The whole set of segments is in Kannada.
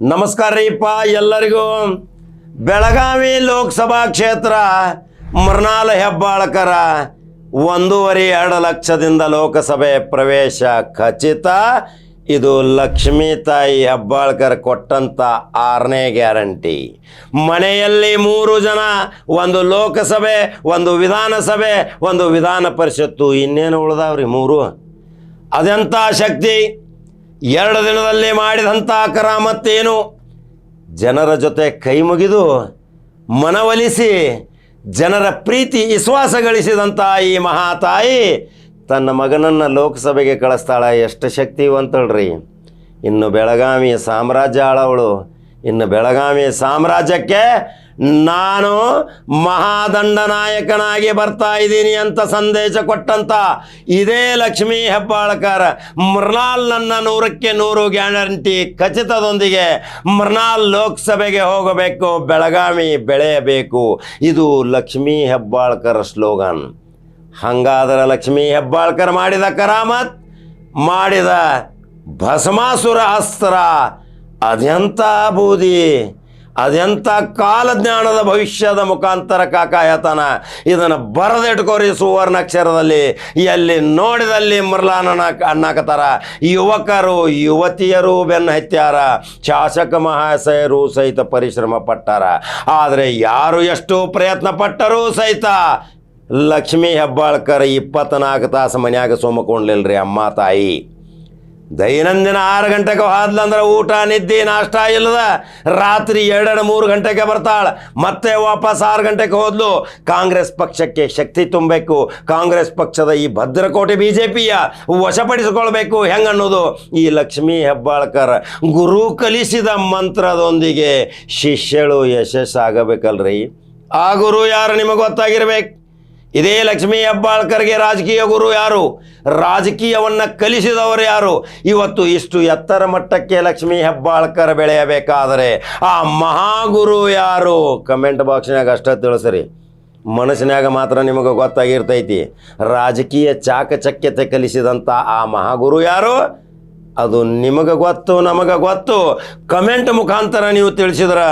ನಮಸ್ಕಾರ ರೀಪ್ಪ ಎಲ್ಲರಿಗೂ. ಬೆಳಗಾವಿ ಲೋಕಸಭಾ ಕ್ಷೇತ್ರ ಮೃಣಾಲ ಹೆಬ್ಬಾಳಕರ ಒಂದೂವರೆ ಎರಡು ಲಕ್ಷದಿಂದ ಲೋಕಸಭೆ ಪ್ರವೇಶ ಖಚಿತ. ಇದು ಲಕ್ಷ್ಮೀ ತಾಯಿ ಹೆಬ್ಬಾಳ್ಕರ್ ಕೊಟ್ಟಂತ ಆರನೇ ಗ್ಯಾರಂಟಿ. ಮನೆಯಲ್ಲಿ ಮೂರು ಜನ, ಒಂದು ಲೋಕಸಭೆ, ಒಂದು ವಿಧಾನಸಭೆ, ಒಂದು ವಿಧಾನ ಪರಿಷತ್ತು ಇನ್ನೇನು ಉಳ್ದಾವ್ರಿ ಮೂರು? ಅದೆಂಥ ಶಕ್ತಿ? ಎರಡು ದಿನದಲ್ಲಿ ಮಾಡಿದಂಥ ಕರಾಮತ್ತೇನು ಜನರ ಜೊತೆ ಕೈ ಮುಗಿದು ಮನವೊಲಿಸಿ, ಜನರ ಪ್ರೀತಿ, ವಿಶ್ವಾಸ ಗಳಿಸಿದಂಥ ಈ ಮಹಾತಾಯಿ ತನ್ನ ಮಗನನ್ನು ಲೋಕಸಭೆಗೆ ಕಳಿಸ್ತಾಳೆ. ಎಷ್ಟು ಶಕ್ತಿವಂತಳ್ರಿ ಇನ್ನು ಬೆಳಗಾವಿಯ ಸಾಮ್ರಾಜ್ಯ ಆಳವಳು ಇನ್ನು ಬೆಳಗಾವಿ ಸಾಮ್ರಾಜ್ಯಕ್ಕೆ ನಾನು ಮಹಾದಂಡನಾಯಕನಾಗಿ ಬರ್ತಾ ಇದ್ದೀನಿ ಅಂತ ಸಂದೇಶ ಕೊಟ್ಟಂತ ಇದೇ ಲಕ್ಷ್ಮೀ ಹೆಬ್ಬಾಳ್ಕರ್. ಮೃಣಾಲ್ ನನ್ನ ನೂರಕ್ಕೆ ನೂರು ಗ್ಯಾರಂಟಿ. ಖಚಿತದೊಂದಿಗೆ ಮೃಣಾಲ್ ಲೋಕಸಭೆಗೆ ಹೋಗಬೇಕು, ಬೆಳಗಾವಿ ಬೆಳೆಯಬೇಕು. ಇದು ಲಕ್ಷ್ಮೀ ಹೆಬ್ಬಾಳ್ಕರ್ ಸ್ಲೋಗನ್. ಹಂಗಾದರೆ ಲಕ್ಷ್ಮೀ ಹೆಬ್ಬಾಳ್ಕರ್ ಮಾಡಿದ ಕರಾಮತ್, ಮಾಡಿದ ಭಸ್ಮಾಸುರ ಅಸ್ತ್ರ. ಅದೆಂಥ ಬೂದಿ ಅದೆಂಥ ಕಾಲಜ್ಞಾನದ ಭವಿಷ್ಯದ ಮುಖಾಂತರ ಕಾಕಾಯತನ. ಇದನ್ನು ಬರೆದಿಟ್ಕೋರಿ ಸುವರ್ಣಾಕ್ಷರದಲ್ಲಿ. ಎಲ್ಲಿ ನೋಡಿದಲ್ಲಿ ಮರ್ಲಾನನ ಅನ್ನಕತ್ತಾರ ಯುವಕರು, ಯುವತಿಯರು ಬೆನ್ನು ಹತ್ಯಾರ ಶಾಸಕ ಮಹಾಶಯರು ಸಹಿತ ಪರಿಶ್ರಮ ಪಟ್ಟಾರ. ಆದರೆ ಯಾರು ಎಷ್ಟು ಪ್ರಯತ್ನ ಪಟ್ಟರೂ ಸಹಿತ ಲಕ್ಷ್ಮೀ ಹೆಬ್ಬಾಳ್ಕರ್ ಇಪ್ಪತ್ನಾಲ್ಕು ತಾಸು ಮನ್ಯಾಗ ಸೋಮಕೊಂಡ್ಲಿಲ್ರಿ ಅಮ್ಮ ತಾಯಿ. ದೈನಂದಿನ ಆರು ಗಂಟೆಗೆ ಹೋದ್ಲಂದ್ರೆ ಊಟ, ನಿದ್ದೆ, ನಾಷ್ಟ ಇಲ್ಲದ ರಾತ್ರಿ ಎರಡೆರಡು, ಮೂರು ಗಂಟೆಗೆ ಬರ್ತಾಳೆ. ಮತ್ತೆ ವಾಪಸ್ ಆರು ಗಂಟೆಗೆ ಹೋದ್ಲು. ಕಾಂಗ್ರೆಸ್ ಪಕ್ಷಕ್ಕೆ ಶಕ್ತಿ ತುಂಬಬೇಕು. ಕಾಂಗ್ರೆಸ್ ಪಕ್ಷದ ಈ ಭದ್ರಕೋಟೆ ಬಿ ಜೆ ಪಿಯ ವಶಪಡಿಸಿಕೊಳ್ಬೇಕು ಹೆಂಗನ್ನೋದು ಈ ಲಕ್ಷ್ಮೀ ಹೆಬ್ಬಾಳ್ಕರ್ ಗುರು ಕಲಿಸಿದ ಮಂತ್ರದೊಂದಿಗೆ ಶಿಷ್ಯಳು ಯಶಸ್ಸಾಗಬೇಕಲ್ರಿ. ಆ ಗುರು ಯಾರು ನಿಮಗೆ ಗೊತ್ತಾಗಿರ್ಬೇಕು? ಇದೇ ಲಕ್ಷ್ಮೀ ಹೆಬ್ಬಾಳ್ಕರ್ಗೆ ರಾಜಕೀಯ ಗುರು ಯಾರು? ರಾಜಕೀಯವನ್ನು ಕಲಿಸಿದವರು ಯಾರು? ಇವತ್ತು ಇಷ್ಟು ಎತ್ತರ ಮಟ್ಟಕ್ಕೆ ಲಕ್ಷ್ಮೀ ಹೆಬ್ಬಾಳ್ಕರ್ ಬೆಳೆಯಬೇಕಾದರೆ ಆ ಮಹಾಗುರು ಯಾರು? ಕಮೆಂಟ್ ಬಾಕ್ಸ್ನಾಗ ಅಷ್ಟೇ ತಿಳಿಸ್ರಿ. ಮನಸ್ಸಿನಾಗ ಮಾತ್ರ ನಿಮಗೆ ಗೊತ್ತಾಗಿರ್ತೈತಿ. ರಾಜಕೀಯ ಚಾಕಚಕ್ಯತೆ ಕಲಿಸಿದಂಥ ಆ ಮಹಾಗುರು ಯಾರು? ಅದು ನಿಮಗೆ ಗೊತ್ತು, ನಮಗೆ ಗೊತ್ತು. ಕಮೆಂಟ್ ಮುಖಾಂತರ ನೀವು ತಿಳಿಸಿದ್ರೆ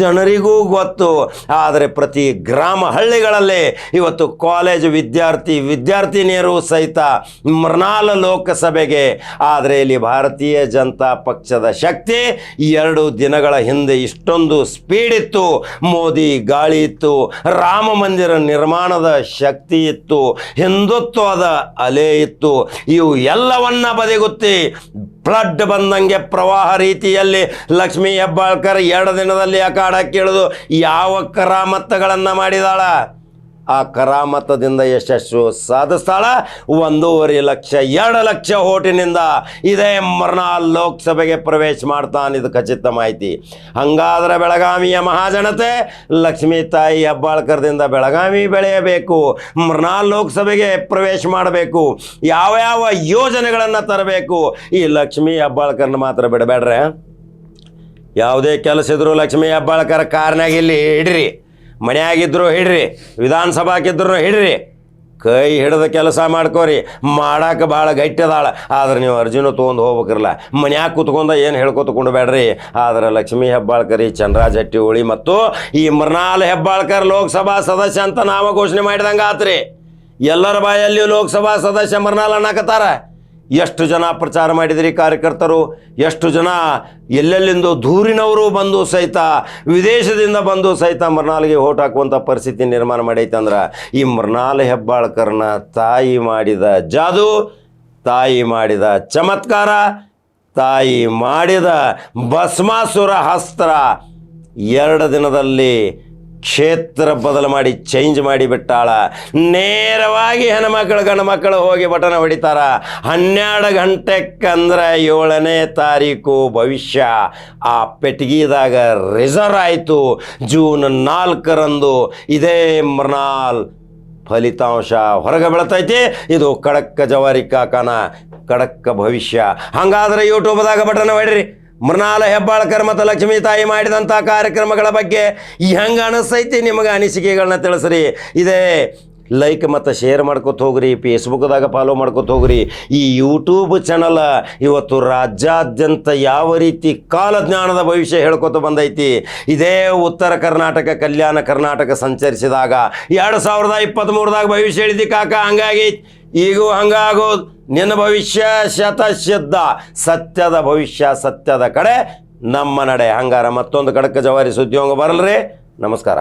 ಜನರಿಗೂ ಗೊತ್ತು. ಆದರೆ ಪ್ರತಿ ಗ್ರಾಮ ಹಳ್ಳಿಗಳಲ್ಲಿ ಇವತ್ತು ಕಾಲೇಜು ವಿದ್ಯಾರ್ಥಿ, ವಿದ್ಯಾರ್ಥಿನಿಯರು ಸಹಿತ ಮೃಣಾಲ ಲೋಕಸಭೆಗೆ, ಆದರೆ ಇಲ್ಲಿ ಭಾರತೀಯ ಜನತಾ ಪಕ್ಷದ ಶಕ್ತಿ ಎರಡು ದಿನಗಳ ಹಿಂದೆ ಇಷ್ಟೊಂದು ಸ್ಪೀಡ್ ಇತ್ತು. ಮೋದಿ ಗಾಳಿ ಇತ್ತು, ರಾಮ ಮಂದಿರ ನಿರ್ಮಾಣದ ಶಕ್ತಿ ಇತ್ತು, ಹಿಂದುತ್ವದ ಅಲೆ ಇತ್ತು. ಇವು ಎಲ್ಲವನ್ನ ಬದಿಗುತ್ತಿ ಫ್ಲಡ್ ಬಂದಂಗೆ ಪ್ರವಾಹ ರೀತಿಯಲ್ಲಿ ಲಕ್ಷ್ಮೀ ಹೆಬ್ಬಾಳ್ಕರ್ ಎರಡು ದಿನದಲ್ಲಿ ಕಾಡಕ್ಕೆ ಯಾವ ಕರಾಮತ್ತಗಳನ್ನು ಮಾಡಿದಾಳ? ಆ ಕರಾಮತದಿಂದ ಯಶಸ್ಸು ಸಾಧಿಸ್ತಾಳ. ಒಂದೂವರೆ ಲಕ್ಷ, ಎರಡು ಲಕ್ಷ ಓಟಿನಿಂದ ಇದೇ ಮರ್ನಾಲ್ ಲೋಕಸಭೆಗೆ ಪ್ರವೇಶ ಮಾಡ್ತಾನೆ ಇದು ಖಚಿತ ಮಾಹಿತಿ. ಹಂಗಾದ್ರೆ ಬೆಳಗಾವಿಯ ಮಹಾಜನತೆ, ಲಕ್ಷ್ಮೀ ತಾಯಿ ಹೆಬ್ಬಾಳ್ಕರ್ದಿಂದ ಬೆಳಗಾವಿ ಬೆಳೆಯಬೇಕು ಮರ್ನಾಲ್ ಲೋಕಸಭೆಗೆ ಪ್ರವೇಶ ಮಾಡಬೇಕು, ಯಾವ ಯಾವ ಯೋಜನೆಗಳನ್ನು ತರಬೇಕು, ಈ ಲಕ್ಷ್ಮೀ ಹೆಬ್ಬಾಳ್ಕರ್ನ ಮಾತ್ರ ಬಿಡಬೇಡ್ರೆ. ಯಾವುದೇ ಕೆಲಸ ಇದ್ರು ಲಕ್ಷ್ಮೀ ಹೆಬ್ಬಾಳ್ಕರ್ ಕಾರ್ನಾಗ ಇಲ್ಲಿ ಹಿಡ್ರಿ ಮನ್ಯಾಗಿದ್ರು ಹಿಡ್ರಿ, ವಿಧಾನಸಭಾಕಿದ್ರು ಹಿಡ್ರಿ, ಕೈ ಹಿಡಿದ ಕೆಲಸ ಮಾಡ್ಕೋರಿ, ಮಾಡಾಕ ಭಾಳ ಗಟ್ಟಿದಾಳ. ಆದ್ರೆ ನೀವು ಅರ್ಜಿನ ತೊಗೊಂಡು ಹೋಗ್ಬೇಕಿರಲ್ಲ ಮನ್ಯಾಗ ಕುತ್ಕೊಂಡ ಏನು ಹೇಳ್ಕೊತ್ಕೊಂಡು ಬೇಡ್ರಿ ಆದ್ರೆ ಲಕ್ಷ್ಮೀ ಹೆಬ್ಬಾಳ್ಕರಿ ಚಂದ್ರಾಜ್ ಹಟ್ಟಿಹೊಳಿ ಮತ್ತು ಈ ಮೃಣಾಲ್ ಹೆಬ್ಬಾಳ್ಕರ್ ಲೋಕಸಭಾ ಸದಸ್ಯ ಅಂತ ನಾಮ ಘೋಷಣೆ ಮಾಡಿದಂಗೆ ಆತ್ರಿ ಎಲ್ಲರ ಬಾಯಲ್ಲಿ ಲೋಕಸಭಾ ಸದಸ್ಯ ಮೃಣಾಲ್ ಅನ್ನಕತ್ತಾರ ಎಷ್ಟು ಜನ ಪ್ರಚಾರ ಮಾಡಿದ್ರಿ ಕಾರ್ಯಕರ್ತರು? ಎಷ್ಟು ಜನ ಎಲ್ಲೆಲ್ಲಿಂದ ದೂರಿನವರು ಬಂದು ಸಹಿತ, ವಿದೇಶದಿಂದ ಬಂದು ಸಹಿತ ಮೃಣಾಲ್ಗೆ ಓಟ್ ಹಾಕುವಂಥ ಪರಿಸ್ಥಿತಿ ನಿರ್ಮಾಣ ಮಾಡೈತೆ ಅಂದ್ರೆ, ಈ ಮೃಣಾಲ್ ಹೆಬ್ಬಾಳ್ಕರ್ನ ತಾಯಿ ಮಾಡಿದ ಜಾದು, ತಾಯಿ ಮಾಡಿದ ಚಮತ್ಕಾರ, ತಾಯಿ ಮಾಡಿದ ಭಸ್ಮಾಸುರ ಹಸ್ತ್ರ. ಎರಡು ದಿನದಲ್ಲಿ ಕ್ಷೇತ್ರ ಬದಲು ಮಾಡಿ ಚೇಂಜ್ ಮಾಡಿ ಬಿಟ್ಟಾಳ. ನೇರವಾಗಿ ಹೆಣ್ಮಕ್ಳು ಗಂಡು ಮಕ್ಕಳು ಹೋಗಿ ಬಟನ ಹೊಡಿತಾರ. ಹನ್ನೆರಡು ಗಂಟೆಕ್ಕಂದ್ರೆ ಏಳನೇ ತಾರೀಕು ಭವಿಷ್ಯ. ಆ ಪೆಟ್ಟಿಗೆದಾಗ ರಿಸರ್ವ್ ಆಯಿತು. ಜೂನ್ ನಾಲ್ಕರಂದು ಇದೇ ಮೃಣಾಲ್ ಫಲಿತಾಂಶ ಹೊರಗೆ ಬೀಳ್ತೈತಿ. ಇದು ಕಡಕ್ಕ ಜವಾರಿ ಕಾಕನ ಕಡಕ್ಕ ಭವಿಷ್ಯ. ಹಂಗಾದ್ರೆ ಯೂಟ್ಯೂಬ್ದಾಗ ಬಟನ್ ಹೊಡ್ರಿ ಮೃಣಾಲ ಹೆಬ್ಬಾಳ್ಕರ್ ಮತ್ತು ಲಕ್ಷ್ಮೀ ತಾಯಿ ಮಾಡಿದಂಥ ಕಾರ್ಯಕ್ರಮಗಳ ಬಗ್ಗೆ ಹೆಂಗೆ ಅನಿಸ್ತೈತಿ ನಿಮಗೆ ಅನಿಸಿಕೆಗಳನ್ನ ತಿಳಿಸ್ರಿ. ಇದೇ ಲೈಕ್ ಮತ್ತು ಶೇರ್ ಮಾಡ್ಕೊತ ಹೋಗ್ರಿ ಫೇಸ್ಬುಕ್ದಾಗ ಫಾಲೋ ಮಾಡ್ಕೊತ ಹೋಗ್ರಿ. ಈ ಯೂಟ್ಯೂಬ್ ಚಾನಲ್ ಇವತ್ತು ರಾಜ್ಯಾದ್ಯಂತ ಯಾವ ರೀತಿ ಕಾಲಜ್ಞಾನದ ಭವಿಷ್ಯ ಹೇಳ್ಕೊತ ಬಂದೈತಿ. ಇದೇ ಉತ್ತರ ಕರ್ನಾಟಕ, ಕಲ್ಯಾಣ ಕರ್ನಾಟಕ ಸಂಚರಿಸಿದಾಗ ಎರಡು ಸಾವಿರದ ಭವಿಷ್ಯ ಹೇಳಿದಿ ಕಾಕ, ಹಂಗಾಗಿ ಈಗೂ ಹಂಗಾಗೋದು. ನಿನ್ನ ಭವಿಷ್ಯ ಶತಸಿದ್ಧ ಸತ್ಯದ ಭವಿಷ್ಯ ಸತ್ಯದ ಕಡೆ ನಮ್ಮ ನಡೆ. ಹಂಗಾರ ಮತ್ತೊಂದು ಕಡಕ್ಕೆ ಜವಾರಿ ಸುದ್ದಿ ಬರಲ್ರಿ. ನಮಸ್ಕಾರ.